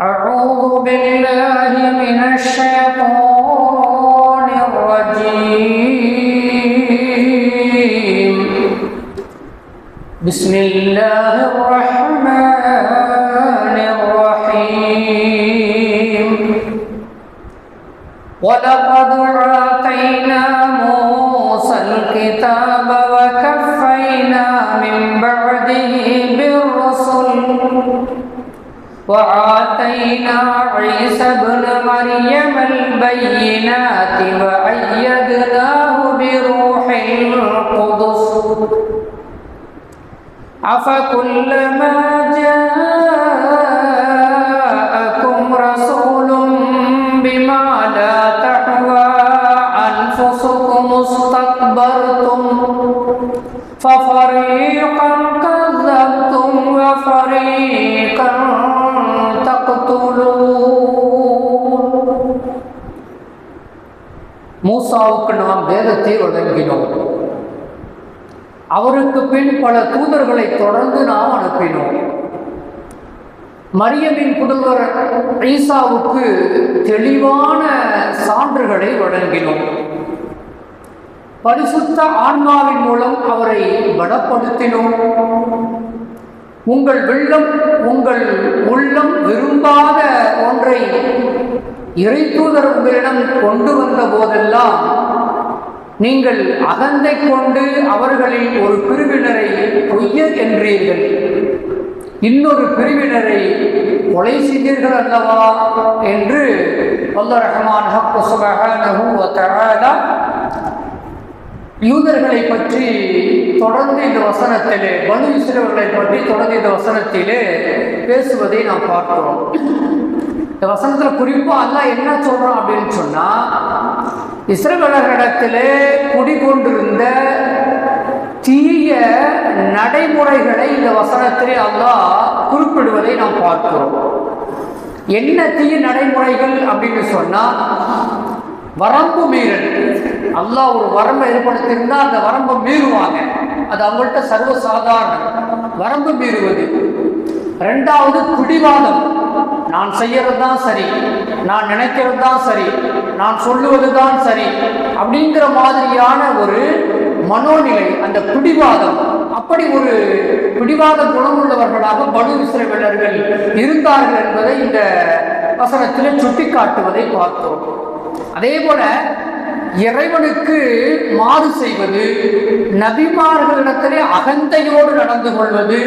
أعوذ بالله من الشيطان الرجيم. بسم الله الرحمن الرحيم. ولقد آتينا موسى الكتاب وكفينا وآتينا عيسى ابن مريم البينات وأيدناه بروح القدس. أفكلما جاءكم மூசாவுக்கு நாம் வேதத்தை வழங்கினோம். அவருக்கு பின் பல தூதர்களை தொடர்ந்து நாம் அனுப்பினோம். மரியமின் புதல்வர் ஈசாவுக்கு தெளிவான சான்றுகளை வழங்கினோம். பரிசுத்த ஆன்மாவின் மூலம் அவரை பலப்படுத்தினோம். உங்கள் வெள்ளம் உங்கள் உள்ளம் விரும்பாத ஒன்றை இறை தூதர் உங்களிடம் கொண்டு வந்த போதெல்லாம் நீங்கள் அகந்தை கொண்டு அவர்களில் ஒரு பிரிவினரை பொய்யர் என்றீர்கள் இன்னொரு பிரிவினரை கொலை செய்தீர்கள் அல்லவா என்று வல்ல ரஹ்மான் யூதர்களை பற்றி தொடர்ந்து இந்த வசனத்திலே பனு இஸ்ரவர்களை பற்றி தொடர்ந்து இந்த வசனத்திலே பேசுவதை நாம் பார்க்கிறோம். இந்த வசனத்தில் குறிப்பாக அல்லாஹ் என்ன சொல்கிறோம் அப்படின்னு சொன்னால் இஸ்ரவேலர்களிடத்திலே குடிகொண்டிருந்த தீய நடைமுறைகளை இந்த வசனத்திலே அல்லாஹ் குறிப்பிடுவதை நாம் பார்க்கிறோம். என்ன தீய நடைமுறைகள் அப்படின்னு சொன்னால் வரம்பு மீறல். அல்லாஹ் ஒரு வரம்பை ஏற்படுத்தியிருந்தால் அந்த வரம்பை மீறுவாங்க. அது அவங்கள்ட்ட சர்வசாதாரணம். வரம்பு மீறுவது. ரெண்டாவது பிடிவாதம் நான் செய்யறது தான் சரி நான் நினைக்கிறது தான் சரி நான் சொல்லுவது தான் சரி அப்படிங்கிற மாதிரியான ஒரு மனோநிலை அந்த பிடிவாதம். அப்படி ஒரு பிடிவாத குணமுள்ளவர்களாக படு இஸ்ரவேலர்கள் இருந்தார்கள் என்பதை இந்த வசனத்தில் சுட்டிக்காட்டுவதை பார்த்தோம். அதே போல இறைவனுக்கு மாறு செய்வது நபிமார்களிடத்திலே அகந்தையோடு நடந்து கொள்வது